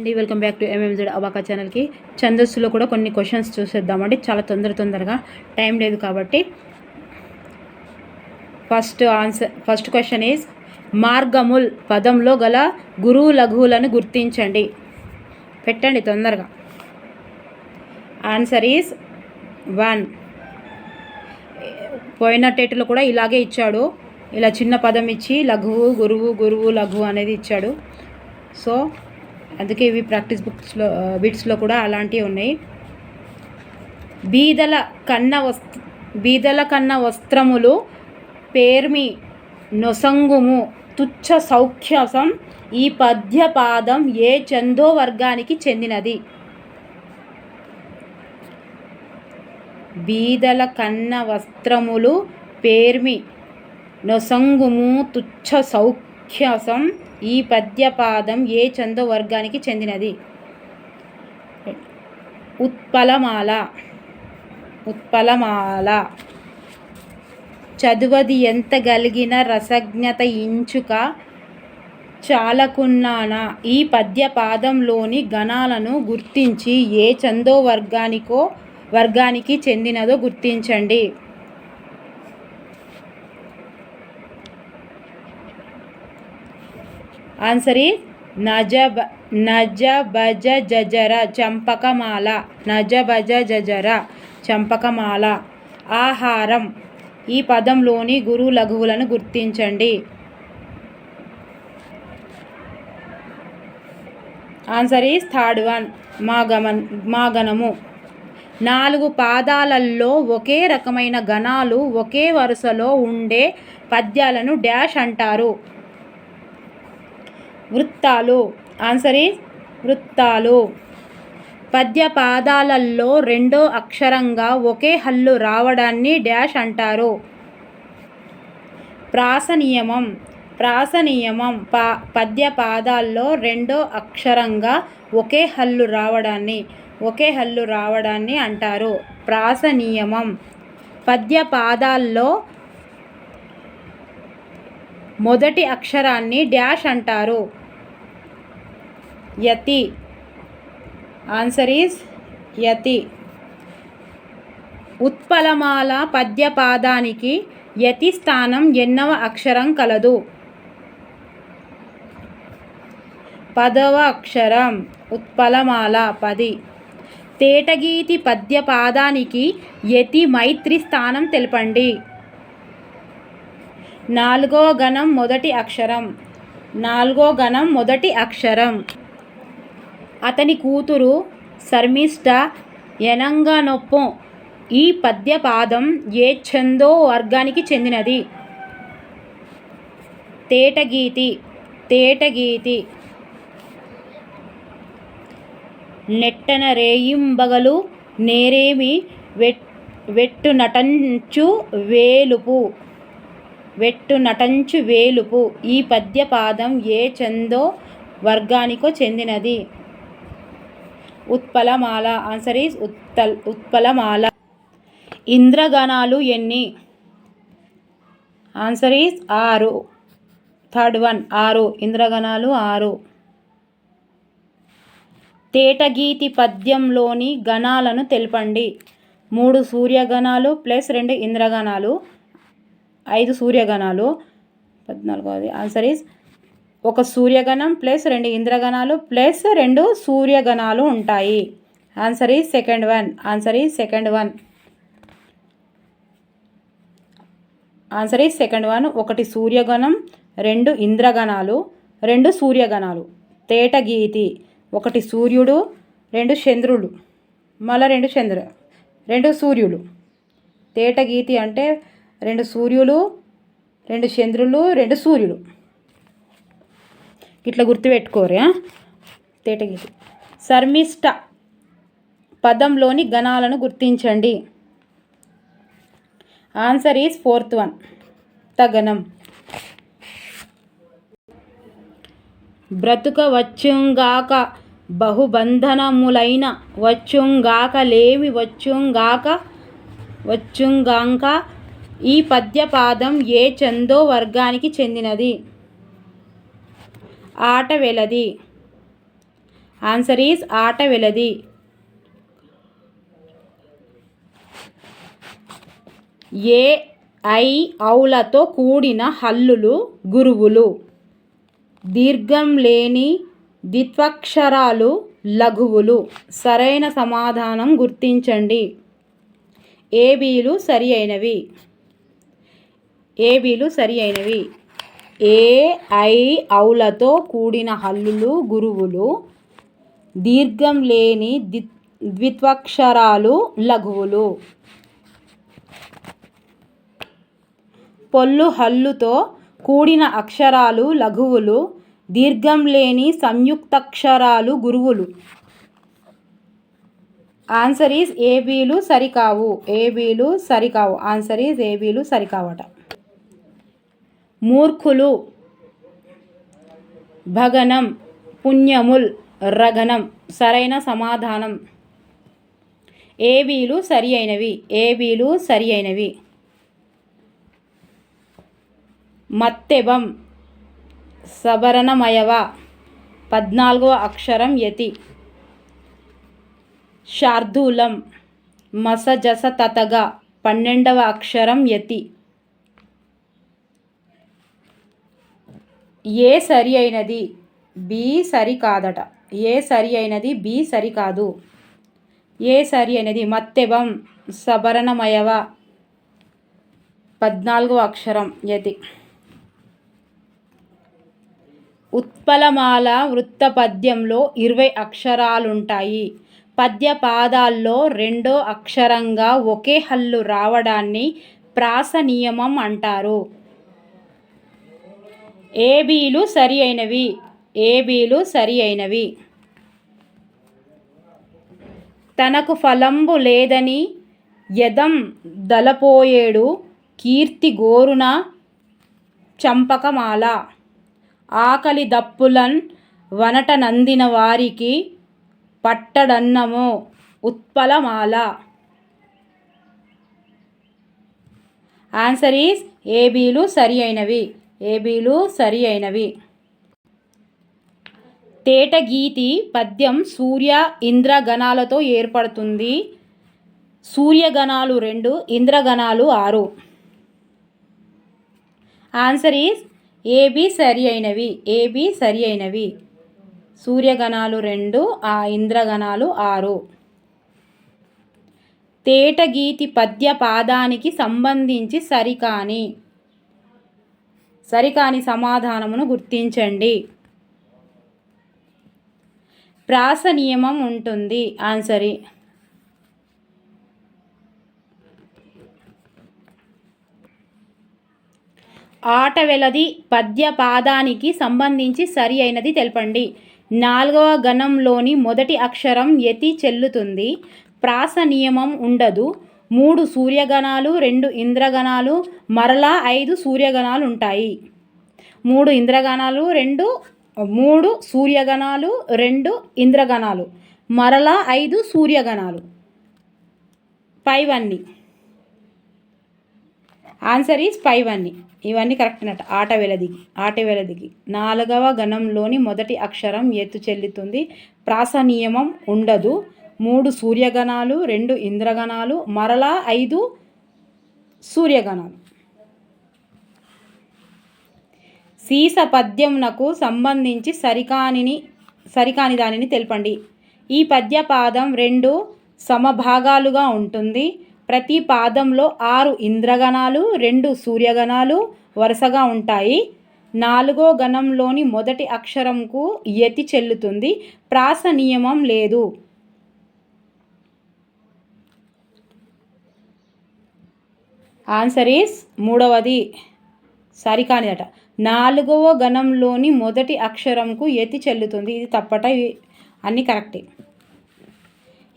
అండి. Welcome back to MMZ అబాకా ఛానల్కి ఛందస్సులో కూడా కొన్ని క్వశ్చన్స్ చూసేద్దామండి. చాలా తొందర తొందరగా. టైం లేదు కాబట్టి. First answer first question is మార్గముల్ పదంలో గల గురువు లఘువులను గుర్తించండి. పెట్టండి తొందరగా. ఆన్సర్ ఈజ్ వన్ పోయిన టేట్లో కూడా ఇలాగే ఇచ్చాడు. ఇలా చిన్న పదం ఇచ్చి లఘువు గురువు గురువు లఘువు అనేది ఇచ్చాడు. సో అందుకే ఇవి ప్రాక్టీస్ బుక్స్లో బిట్స్లో కూడా అలాంటివి ఉన్నాయి. బీదల కన్న వస్త్ర బీదల కన్న వస్త్రములు పేర్మి నొసంగుము. తుచ్చ సౌఖ్యసం ఈ పద్యపాదం ఏ చందో వర్గానికి చెందినది. బీదల కన్న వస్త్రములు పేర్మి నొసంగుము. తుచ్చ సౌఖ్యసం ఈ పద్యపాదం ఏ చందో వర్గానికి చెందినది? ఉత్పలమాల. ఉత్పలమాల. చదువది ఎంత గలిగిన రసజ్ఞత ఇంచుక చాలకున్నానా? ఈ పద్యపాదంలోని గణాలను గుర్తించి ఏ చందో వర్గానికో వర్గానికి చెందినదో గుర్తించండి. ఆన్సర్ ఈ నజబ నజబజ జజర చంపకమాల నజబజ జజర చంపకమాల. ఆహారం. ఈ పదంలోని గురు లఘువులను గుర్తించండి. ఆన్సర్ ఈస్ థర్డ్ వన్ మా గమన్ మా గణము నాలుగు పాదాలలో ఒకే రకమైన గణాలు ఒకే వరుసలో ఉండే పద్యాలను డాష్ అంటారు. వృత్తాలు. ఆన్సర్ ఈజ్ వృత్తాలు. పద్యపాదాలల్లో రెండో అక్షరంగా ఒకే హల్లు రావడాన్ని డాష్ అంటారు. ప్రాసనియమం. ప్రాసనియమం. పా పద్య పాదాల్లో రెండో అక్షరంగా ఒకే హల్లు రావడాన్ని ఒకే హల్లు రావడాన్ని అంటారు. ప్రాసనియమం. పద్య పాదాల్లో మొదటి అక్షరాన్ని డాష్ అంటారు. యతి. ఆన్సర్ ఈజ్ యతి. ఉత్పలమాల పద్యపాదానికి యతి స్థానం ఎన్నవ అక్షరం కలదు. పదవ అక్షరం ఉత్పలమాల పది. తేటగీతి పద్యపాదానికి యతి మైత్రి స్థానం తెలపండి. నాలుగో గణం మొదటి అక్షరం. నాలుగో గణం మొదటి అక్షరం. అతని కూతురు శర్మిష్ట ఎనంగనొప్పం. ఈ పద్యపాదం ఏ ఛందో వర్గానికి చెందినది. తేటగీతి తేటగీతి. నెట్టన రేయింబగలు నేరేమి వెట్ వెట్టు నటంచు వేలుపు. వెట్టు నటంచు వేలుపు. ఈ పద్యపాదం ఏ చందో వర్గానికో చెందినది. ఉత్పలమాల. ఆన్సర్ ఈజ్ ఉత్తల్ ఉత్పలమాల. ఇంద్రగణాలు ఎన్ని? ఆన్సర్ ఈజ్ ఆరు. థర్డ్ వన్ ఆరు. ఇంద్రగణాలు ఆరు. తేటగీతి పద్యంలోని గణాలను తెలపండి. మూడు సూర్యగణాలు ప్లస్ రెండు ఇంద్రగణాలు. ఐదు సూర్యగణాలు. పద్నాలుగోది ఆన్సర్ ఈజ్ ఒక సూర్యగణం ప్లస్ రెండు ఇంద్రగణాలు ప్లస్ రెండు సూర్యగణాలు ఉంటాయి. ఆన్సర్ ఈ సెకండ్ వన్ ఆన్సర్ ఈ సెకండ్ వన్ ఆన్సర్ ఈ సెకండ్ వన్ ఒకటి సూర్యగణం రెండు ఇంద్రగణాలు రెండు సూర్యగణాలు. తేటగీతి ఒకటి సూర్యుడు రెండు చంద్రుడు మళ్ళీ రెండు చంద్ర రెండు సూర్యులు. తేటగీతి అంటే రెండు సూర్యులు రెండు చంద్రులు రెండు సూర్యులు. ఇట్లా గుర్తుపెట్టుకోరే తేటగిరి శర్మిష్ట పదంలోని గణాలను గుర్తించండి. ఆన్సర్ ఈజ్ ఫోర్త్ వన్ తగనం. బ్రతుక వచ్చుంగాక బహుబంధనములైన వచ్చుంగాక లేమి వచ్చుంగాక వచ్చుంగాక ఈ పద్యపాదం ఏ చందో వర్గానికి చెందినది. ఆట వెలది. ఆన్సర్ ఈజ్ ఆట వెలది. ఏ ఐ ఔలతో కూడిన హల్లులు గురువులు. దీర్ఘం లేని ద్విత్వక్షరాలు లఘువులు. సరైన సమాధానం గుర్తించండి. ఏబీలు సరి అయినవి. ఏబీలు సరి అయినవి. ఏ ఐ ఔలతో కూడిన హల్లులు గురువులు దీర్ఘం లేని ద్వి ద్విత్వక్షరాలు లఘువులు. పొల్లు హల్లుతో కూడిన అక్షరాలు లఘువులు దీర్ఘం లేని సంయుక్తక్షరాలు గురువులు. ఆన్సర్ ఈజ్ ఏబీలు సరికావు. ఏబీలు సరికావు. ఆన్సర్ ఈజ్ ఏబీలు సరికావట. మూర్ఖులు. భగనం పుణ్యముల్ రగనం సరైన సమాధానం. ఏబీలు సరి అయినవి ఏబీలు సరి అయినవి మత్తెబం సబరణమయవ పద్నాలుగవ అక్షరం యతి. శార్దూలం మసజస తతగా. పన్నెండవ అక్షరం యతి. ఏ సరి అయినది బి సరికాదట ఏ సరి అయినది బి సరికాదు ఏ సరి అయినది మత్తెబం సబరణమయవ పద్నాలుగవ అక్షరం యతి. ఉత్పలమాల వృత్త పద్యంలో ఇరవై అక్షరాలుంటాయి. పద్య పాదాల్లో రెండో అక్షరంగా ఒకే హల్లు రావడాన్ని ప్రాస నియమం అంటారు. ఏబీలు సరి అయినవి ఏబీలు సరి అయినవి తనకు ఫలంబు లేదని యదం దలపోయేడు కీర్తి గోరున చంపకమాల. ఆకలి దప్పులన్ వనట నందిన వారికి పట్టడన్నము ఉత్పలమాల. ఆన్సర్ ఈస్ ఏబీలు సరి అయినవి ఏబీలు సరి అయినవి తేటగీతి పద్యం సూర్య ఇంద్రగణాలతో ఏర్పడుతుంది. సూర్యగణాలు రెండు ఇంద్రగణాలు ఆరు. ఆన్సర్ ఈస్ ఏబి సరి అయినవి ఏబి సరి అయినవి సూర్యగణాలు రెండు ఆ ఇంద్రగణాలు ఆరు. తేటగీతి పద్య పాదానికి సంబంధించి సరికాని సరికాని సమాధానమును గుర్తించండి. ప్రాస నియమం ఉంటుంది. ఆన్సరీ ఆట వెలది పద్య పాదానికి సంబంధించి సరి అయినది తెలపండి. నాలుగవ గణంలోని మొదటి అక్షరం యతి చెల్లుతుంది. ప్రాస నియమం ఉండదు. మూడు సూర్యగణాలు రెండు ఇంద్రగణాలు మరలా ఐదు సూర్యగణాలు ఉంటాయి. మూడు ఇంద్రగణాలు రెండు మూడు సూర్యగణాలు రెండు ఇంద్రగణాలు మరలా ఐదు సూర్యగణాలు. పైవన్నీ. ఆన్సర్ ఈజ్ ఫైవ్ అన్ని ఇవన్నీ కరెక్ట్ అన్నట్టు. ఆట వెలదిగి ఆట వెలదిగి నాలుగవ గణంలోని మొదటి అక్షరం ఎత్తు చెల్లుతుంది. ప్రాస నియమం ఉండదు. మూడు సూర్యగణాలు రెండు ఇంద్రగణాలు మరలా ఐదు సూర్యగణాలు. సీస పద్యంనకు సంబంధించి సరికానిని సరికాని దానిని తెలపండి. ఈ పద్యపాదం రెండు సమభాగాలుగా ఉంటుంది. ప్రతి పాదంలో ఆరు ఇంద్రగణాలు రెండు సూర్యగణాలు వరుసగా ఉంటాయి. నాలుగో గణంలోని మొదటి అక్షరంకు యతి చెల్లుతుంది. ప్రాస నియమం లేదు. ఆన్సర్ ఈస్ మూడవది. సరికానిదట నాలుగవ గణంలోని మొదటి అక్షరంకు ఎత్తి చెల్లుతుంది. ఇది తప్పట అన్నీ కరెక్టే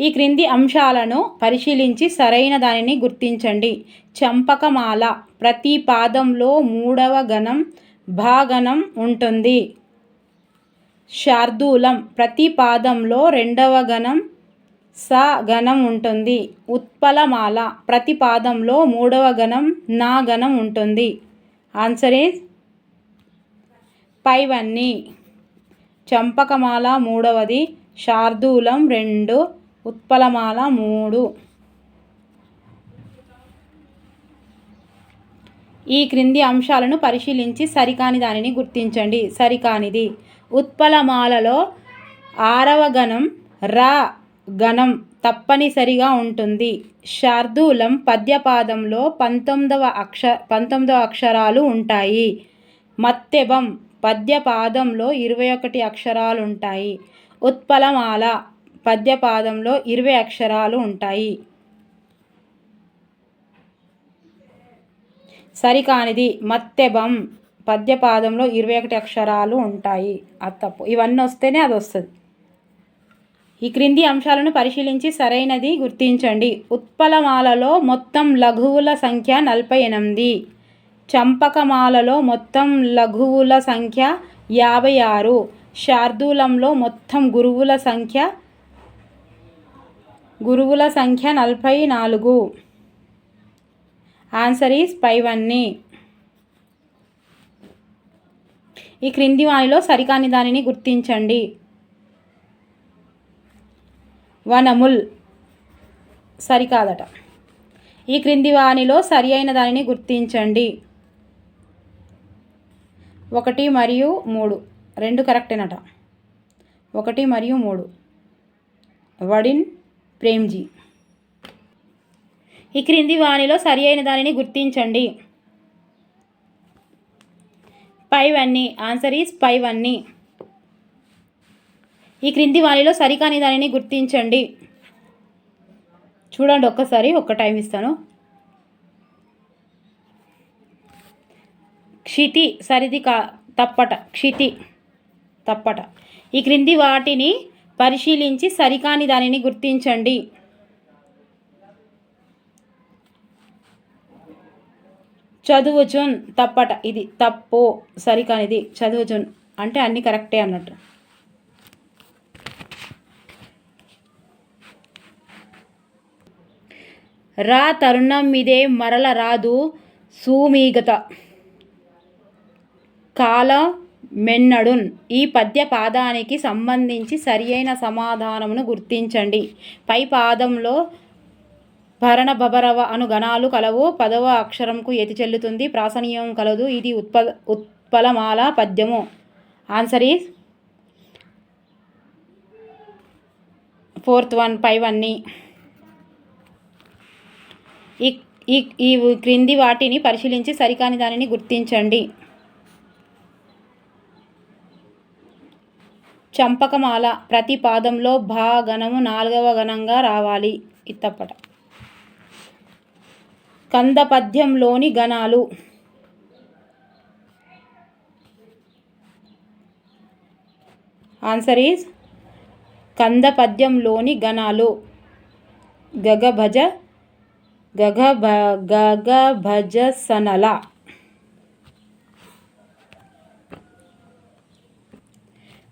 ఈ క్రింది అంశాలను పరిశీలించి సరైన దానిని గుర్తించండి. చంపకమాల ప్రతి పాదంలో మూడవ గణం భాగణం ఉంటుంది. శార్దూలం ప్రతి పాదంలో రెండవ గణం స గణం ఉంటుంది. ఉత్పలమాల ప్రతి పాదంలో మూడవ గణం నా గణం ఉంటుంది. ఆన్సర్ ఈజ్ పైవన్నీ. చంపకమాల మూడవది శార్దూలం రెండు ఉత్పలమాల మూడు. ఈ క్రింది అంశాలను పరిశీలించి సరికాని దానిని గుర్తించండి. సరికానిది. ఉత్పలమాలలో ఆరవ గణం రా గణం తప్పనిసరిగా ఉంటుంది. శార్దూలం పద్యపాదంలో పంతొమ్మిదవ అక్ష పంతొమ్మిదవ అక్షరాలు ఉంటాయి. మత్తెబం పద్యపాదంలో ఇరవై ఒకటి అక్షరాలు ఉంటాయి. ఉత్పలమాల పద్యపాదంలో ఇరవై అక్షరాలు ఉంటాయి. సరికానిది మత్తెబం పద్యపాదంలో ఇరవై ఒకటి అక్షరాలు ఉంటాయి. అది తప్పు ఇవన్నీ వస్తేనే అది వస్తుంది. ఈ క్రింది అంశాలను పరిశీలించి సరైనది గుర్తించండి. ఉత్పలమాలలో మొత్తం లఘువుల సంఖ్య నలభై ఎనిమిది. చంపకమాలలో మొత్తం లఘువుల సంఖ్య యాభై ఆరు. శార్దూలంలో మొత్తం గురువుల సంఖ్య గురువుల సంఖ్య నలభై నాలుగు. ఆన్సర్ ఈస్ పైవన్నీ ఈ క్రింది వానిలో సరికాని దానిని గుర్తించండి. వనముల్. సరికాదట. ఈ క్రింది వానిలో సరి అయిన దానిని గుర్తించండి. ఒకటి మరియు మూడు. రెండు కరెక్టేనట. ఒకటి మరియు మూడు. వడిన్ ప్రేమ్జీ. ఈ క్రింది వానిలో సరి అయిన దానిని గుర్తించండి. పైవన్నీ. ఆన్సర్ ఈజ్ పైవన్నీ. ఈ క్రింది వాణిలో సరికాని దానిని గుర్తించండి. చూడండి ఒక్కసారి ఒక్క టైం ఇస్తాను. క్షితి సరిది కా తప్పట క్షితి తప్పట. ఈ క్రింది వాటిని పరిశీలించి సరికాని దానిని గుర్తించండి. చదువుచున్ తప్పట ఇది తప్పు సరికానిది చదువుచున్ అంటే అన్ని కరెక్టే అన్నట్టు. రా తరుణం మీదే మరల రాదు సూమీగత. కాల మెన్నడున్. ఈ పద్య పాదానికి సంబంధించి సరి అయిన సమాధానమును గుర్తించండి. పై పాదంలో భరణ బభరవ అను గణాలు కలవు. పదవ అక్షరంకు ఎతి చెల్లుతుంది. ప్రాసనీయం కలదు. ఇది ఉత్ప ఉత్పలమాల పద్యము. ఆన్సర్ ఈస్ ఫోర్త్ వన్ పై వన్ని. ఈ ఈ క్రింది వాటిని పరిశీలించి సరికాని దానిని గుర్తించండి. చంపకమాల ప్రతి పాదంలో భా గణము నాలుగవ గణంగా రావాలి. ఇత్తప్పట. కందపద్యంలోని గణాలు. ఆన్సర్ ఈజ్ కందపద్యంలోని గణాలు. గగభజ గగ గగభజ సనల.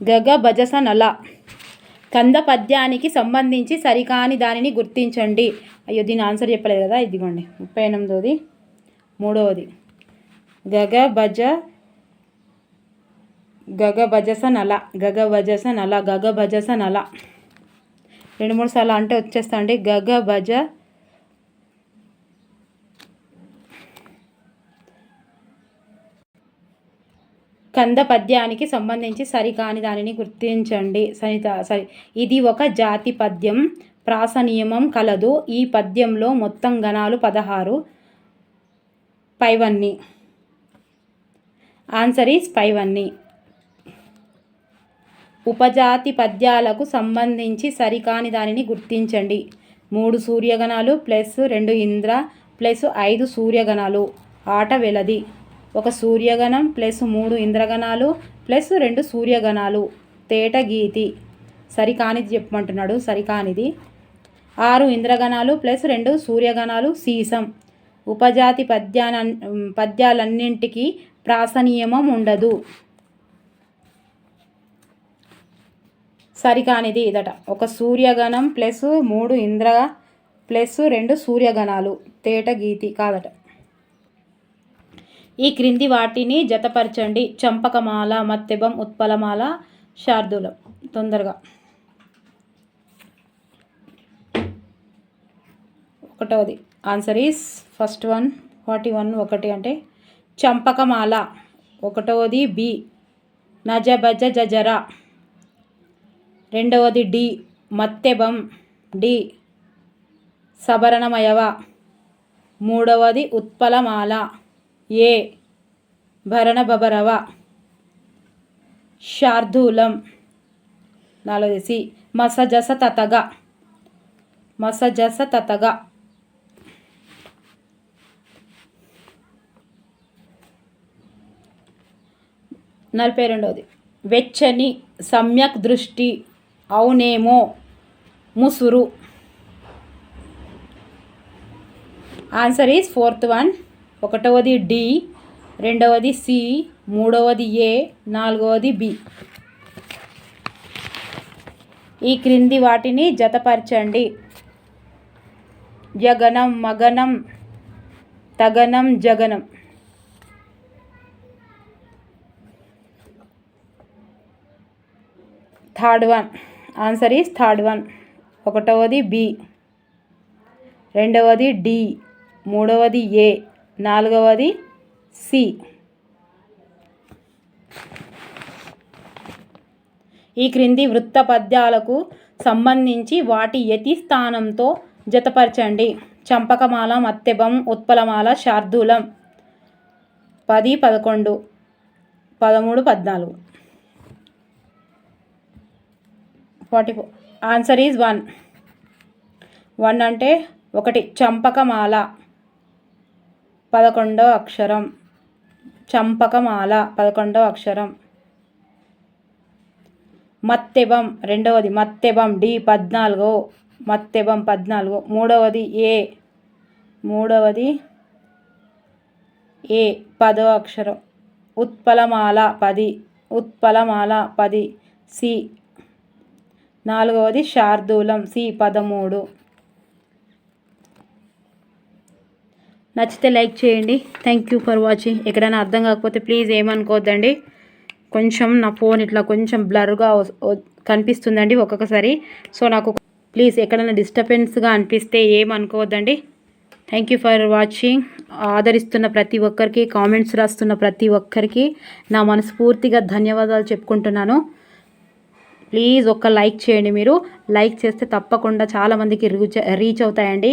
గగభజసనల కంద పద్యానికి సంబంధించి సరికాని దానిని గుర్తించండి. అయ్యో దీని ఆన్సర్ చెప్పలేదు కదా ఇదిగోండి. ముప్పై ఎనిమిదోది. మూడవది గగ భజ గగ భజస నల గగ భజస నల గగ భజస నల రెండు మూడు సార్లు అంటే వచ్చేస్తా అండి. గగ భజ కంద పద్యానికి సంబంధించి సరికాని దానిని గుర్తించండి. సరిత సరి ఇది ఒక జాతి పద్యం ప్రాస నియమం కలదు. ఈ పద్యంలో మొత్తం గణాలు పదహారు. పైవన్ని. ఆన్సర్ ఈస్ పైవన్ని. ఉపజాతి పద్యాలకు సంబంధించి సరికాని దానిని గుర్తించండి. మూడు సూర్యగణాలు ప్లస్ రెండు ఇంద్ర ప్లస్ ఐదు సూర్యగణాలు. ఆట వెలది. ఒక సూర్యగణం ప్లస్ మూడు ఇంద్రగణాలు ప్లస్ రెండు సూర్యగణాలు. తేట గీతి సరికానిది చెప్పమంటున్నాడు సరికానిది. ఆరు ఇంద్రగణాలు ప్లస్ రెండు సూర్యగణాలు సీసం. ఉపజాతి పద్యాన పద్యాలన్నింటికి ప్రాసనియమం ఉండదు. సరికానిది ఇదట. ఒక సూర్యగణం ప్లస్ మూడు ఇంద్ర ప్లస్ రెండు సూర్యగణాలు. తేట గీతి కాదట. ఈ క్రింది వాటిని జతపరచండి. చంపకమాల మత్తెబం ఉత్పలమాల శార్దూలం. తొందరగా. ఒకటవది. Answer is first one. Forty one ఒకటి అంటే చంపకమాల. ఒకటవది బి. నజబజ జజర. రెండవది డి. మత్తెబం డి. సబరణమయవ మూడవది ఉత్పలమాల. ఏ. భరణ బబరవ శార్దూలం. నాలుగవది సి. మసజస తతగ మసజస తతగ నలభై రెండవది వెచ్చని సమ్యక్ దృష్టి అవునేమో ముసురు. Answer is fourth one. ఒకటవది D రెండవది సి మూడవది ఏ నాలుగవది బి. ఈ క్రింది వాటిని జతపరచండి. జగనం మగనం తగనం జగనం. Third one. Answer is third one. ఒకటవది B. రెండవది డి. మూడవది ఏ. నాలుగవది సి. ఈ క్రింది వృత్త పద్యాలకు సంబంధించి వాటి యతి స్థానంతో జతపరచండి. చంపకమాల మత్తెబం ఉత్పలమాల శార్దూలం. పది పదకొండు పదమూడు పద్నాలుగు. Forty four answer is one. One అంటే ఒకటి చంపకమాల. పదకొండవ అక్షరం. చంపకమాల పదకొండవ అక్షరం. మత్తెబం రెండవది మత్తెబం డి పద్నాలుగో. మత్తెబం పద్నాలుగో. మూడవది ఏ. మూడవది ఏ పదో అక్షరం. ఉత్పలమాల పది. ఉత్పలమాల పది. సి. నాలుగవది శార్దూలం సి పదమూడు. నచ్చితే లైక్ చేయండి. థ్యాంక్ యూ ఫర్ వాచింగ్ ఎక్కడైనా అర్థం కాకపోతే ప్లీజ్ ఏమనుకోవద్దండి. కొంచెం నా ఫోన్ ఇట్లా కొంచెం బ్లర్గా కనిపిస్తుందండి ఒక్కొక్కసారి. సో నాకు ప్లీజ్ ఎక్కడైనా డిస్టర్బెన్స్గా అనిపిస్తే ఏమనుకోవద్దండి. థ్యాంక్ యూ ఫర్ వాచింగ్ ఆదరిస్తున్న ప్రతి ఒక్కరికి కామెంట్స్ రాస్తున్న ప్రతి ఒక్కరికి నా మనస్ఫూర్తిగా ధన్యవాదాలు చెప్పుకుంటున్నాను. ప్లీజ్ ఒక్క లైక్ చేయండి మీరు. లైక్ చేస్తే తప్పకుండా చాలామందికి రీచ్ రీచ్ అవుతాయండి.